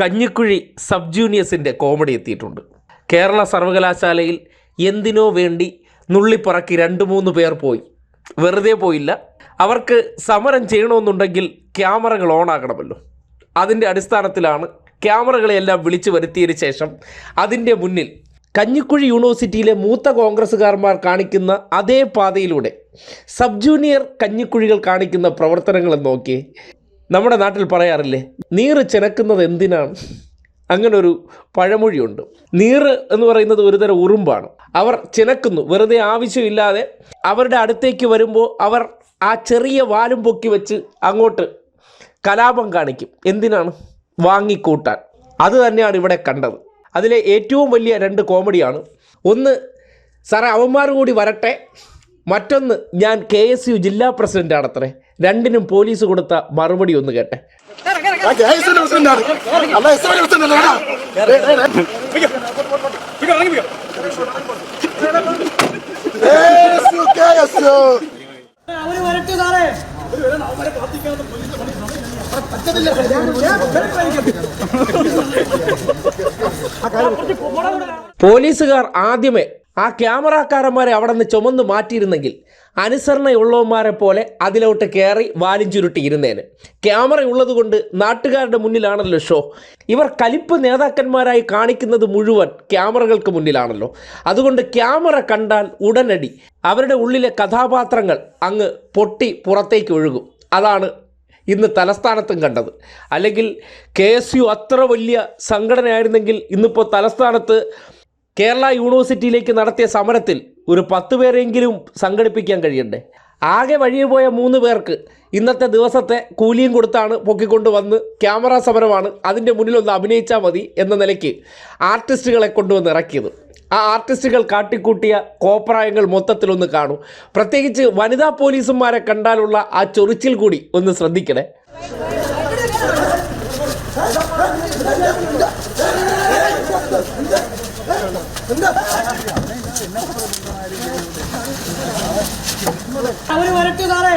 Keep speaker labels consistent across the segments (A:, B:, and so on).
A: Kanjikuzhi sub ജൂനിയേഴ്സിന്റെ comedy എത്തിയിട്ടുണ്ട്. കേരള സർവകലാശാലയിൽ എന്തിനോ വേണ്ടി നുള്ളിപ്പറക്കി രണ്ട് മൂന്ന് പേർ പോയി. വെറുതെ പോയില്ല. അവർക്ക് സമരം ചെയ്യണമെന്നുണ്ടെങ്കിൽ ക്യാമറകൾ ഓൺ ആകണമല്ലോ. അതിന്റെ അടിസ്ഥാനത്തിലാണ് ക്യാമറകളെല്ലാം വിളിച്ചു വരുത്തിയതിന് ശേഷം അതിന്റെ മുന്നിൽ കഞ്ഞിക്കുഴി യൂണിവേഴ്സിറ്റിയിലെ മൂത്ത കോൺഗ്രസ്സുകാരന്മാർ കാണിക്കുന്ന അതേ പാതയിലൂടെ സബ് ജൂനിയർ കഞ്ഞിക്കുഴികൾ കാണിക്കുന്ന പ്രവർത്തനങ്ങൾ നോക്കിയേ നമ്മുടെ നാട്ടിൽ പറയാറില്ലേ നീറ് ചിനക്കുന്നത് എന്തിനാണ്? അങ്ങനൊരു പഴമൊഴിയുണ്ട്. നീറ് എന്ന് പറയുന്നത് ഒരുതരം ഉറുമ്പാണ്. അവർ ചിനക്കുന്നു വെറുതെ ആവശ്യമില്ലാതെ അവരുടെ അടുത്തേക്ക് വരുമ്പോൾ അവർ ആ ചെറിയ വാലും പൊക്കി വെച്ച് അങ്ങോട്ട് കലാപം കാണിക്കും. എന്തിനാണ്? വാങ്ങിക്കൂട്ടാൻ. അത് തന്നെയാണ് ഇവിടെ കണ്ടത്. അതിലെ ഏറ്റവും വലിയ രണ്ട് കോമഡിയാണ്. ഒന്ന് സാറേ അവന്മാർ കൂടി വരട്ടെ. മറ്റൊന്ന് ഞാൻ കെ എസ് യു ജില്ലാ പ്രസിഡന്റ് ആണത്രേ രണ്ടിനും പോലീസ് കൊടുത്ത മറുപടി ഒന്ന് കേട്ടെ.
B: അവർ വരട്ടെ സാറേ
A: പോലീസുകാർ ആദ്യമേ ആ ക്യാമറാക്കാരന്മാരെ അവിടെ നിന്ന് ചുമന്ന് മാറ്റിയിരുന്നെങ്കിൽ അനുസരണയുള്ളവന്മാരെ പോലെ അതിലോട്ട് കയറി വാലും ചുരുട്ടി ഇരുന്നേന് ക്യാമറ ഉള്ളതുകൊണ്ട് നാട്ടുകാരുടെ മുന്നിലാണല്ലോ ഷോ. ഇവർ കലിപ്പ് നേതാക്കന്മാരായി കാണിക്കുന്നത് മുഴുവൻ ക്യാമറകൾക്ക് മുന്നിലാണല്ലോ. അതുകൊണ്ട് ക്യാമറ കണ്ടാൽ ഉടനടി അവരുടെ ഉള്ളിലെ കഥാപാത്രങ്ങൾ അങ്ങ് പൊട്ടി പുറത്തേക്ക് ഒഴുകും. അതാണ് ഇന്ന് തലസ്ഥാനത്തും കണ്ടത്. അല്ലെങ്കിൽ കെ എസ് യു അത്ര വലിയ സംഘടനയായിരുന്നെങ്കിൽ ഇന്നിപ്പോൾ തലസ്ഥാനത്ത് കേരള യൂണിവേഴ്സിറ്റിയിലേക്ക് നടത്തിയ സമരത്തിൽ ഒരു പത്ത് പേരെങ്കിലും സംഘടിപ്പിക്കാൻ കഴിയണ്ടേ? ആകെ വഴിയെ പോയ മൂന്ന് പേർക്ക് ഇന്നത്തെ ദിവസത്തെ കൂലിയും കൊടുത്താണ് പൊക്കിക്കൊണ്ട് വന്ന് ക്യാമറ സമരമാണ് അതിന്റെ മുന്നിൽ ഒന്ന് അഭിനയിച്ചാൽ മതി എന്ന നിലയ്ക്ക് ആർട്ടിസ്റ്റുകളെ കൊണ്ടുവന്ന് ഇറക്കിയത്. ആ ആർട്ടിസ്റ്റുകൾ കാട്ടിക്കൂട്ടിയ കോപ്രായങ്ങൾ മൊത്തത്തിലൊന്ന് കാണൂ. പ്രത്യേകിച്ച് വനിതാ പോലീസുമാരെ കണ്ടാലുള്ള ആ ചൊറിച്ചിൽ കൂടി ഒന്ന് ശ്രദ്ധിക്കണേ.
B: അവർ വരട്ടെ സാറേ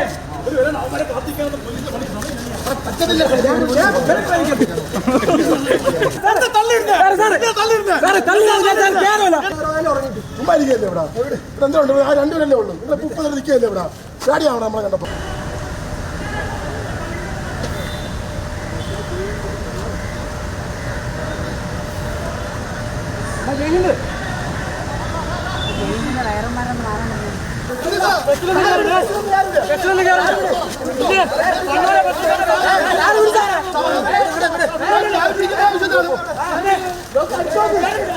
C: ചുമ്മാ ഇരിക്കുകയല്ലേ ഇവിടെ? ഇവിടെ എന്താ ഉണ്ട്? ആ രണ്ടുപേരല്ലേ ഉള്ളൂ. ഇവിടെ മുപ്പത് നിൽക്കുകയല്ലേ ഇവിടെ? ചാടിയാവണം നമ്മളെ കണ്ടപ്പോ. Başını gelmiyor. Başını gelmiyor. Başını gelmiyor. Başını gelmiyor. Başını gelmiyor. Başını gelmiyor. Başını gelmiyor.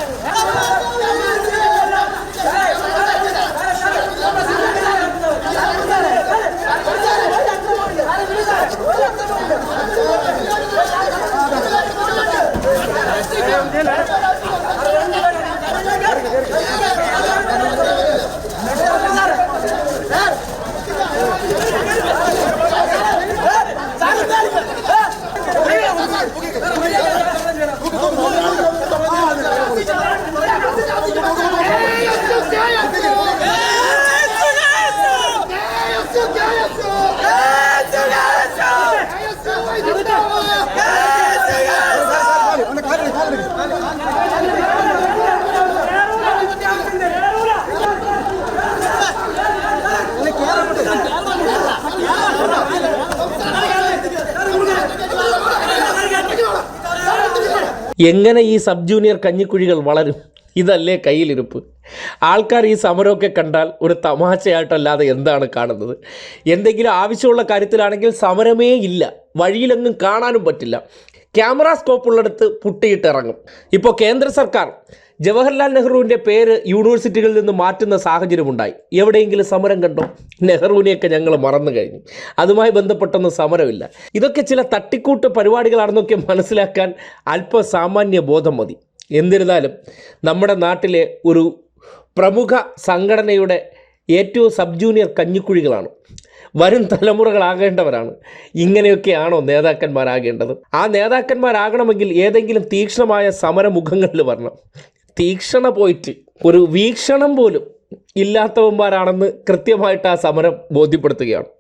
A: എങ്ങനെ ഈ സബ് ജൂനിയർ കഞ്ഞിക്കുഴികൾ വളരും? ഇതല്ലേ കയ്യിലിരുപ്പ്. ആൾക്കാർ ഈ സമരമൊക്കെ കണ്ടാൽ ഒരു തമാശയായിട്ടല്ലാതെ എന്താണ് കാണുന്നത്? എന്തെങ്കിലും ആവശ്യമുള്ള കാര്യത്തിലാണെങ്കിൽ സമരമേ ഇല്ല. വഴിയിലെങ്ങും കാണാനും പറ്റില്ല. ക്യാമറ സ്കോപ്പ് ഉള്ളിടത്ത് ഇപ്പോൾ കേന്ദ്ര സർക്കാർ ജവഹർലാൽ നെഹ്റുവിന്റെ പേര് യൂണിവേഴ്സിറ്റികളിൽ നിന്ന് മാറ്റുന്ന സാഹചര്യമുണ്ടായി. എവിടെയെങ്കിലും സമരം കണ്ടോ? നെഹ്റുവിനെയൊക്കെ ഞങ്ങൾ മറന്നു കഴിഞ്ഞു. അതുമായി ബന്ധപ്പെട്ടൊന്നും സമരമില്ല. ഇതൊക്കെ ചില തട്ടിക്കൂട്ട് പരിപാടികളാണെന്നൊക്കെ മനസ്സിലാക്കാൻ അല്പ സാമാന്യ ബോധം മതി. എന്നിരുന്നാലും നമ്മുടെ നാട്ടിലെ ഒരു പ്രമുഖ സംഘടനയുടെ ഏറ്റവും സബ് ജൂനിയർ കഞ്ഞിക്കുഴികളാണ്. വരും തലമുറകളാകേണ്ടവരാണ്. ഇങ്ങനെയൊക്കെയാണോ നേതാക്കന്മാരാകേണ്ടത്? ആ നേതാക്കന്മാരാകണമെങ്കിൽ ഏതെങ്കിലും തീക്ഷ്ണമായ സമരമുഖങ്ങളിൽ വരണം. തീക്ഷണ പോയിട്ട് ഒരു വീക്ഷണം പോലും ഇല്ലാത്തവന്മാരാണെന്ന് കൃത്യമായിട്ട് ആ സമരം ബോധ്യപ്പെടുത്തുകയാണ്.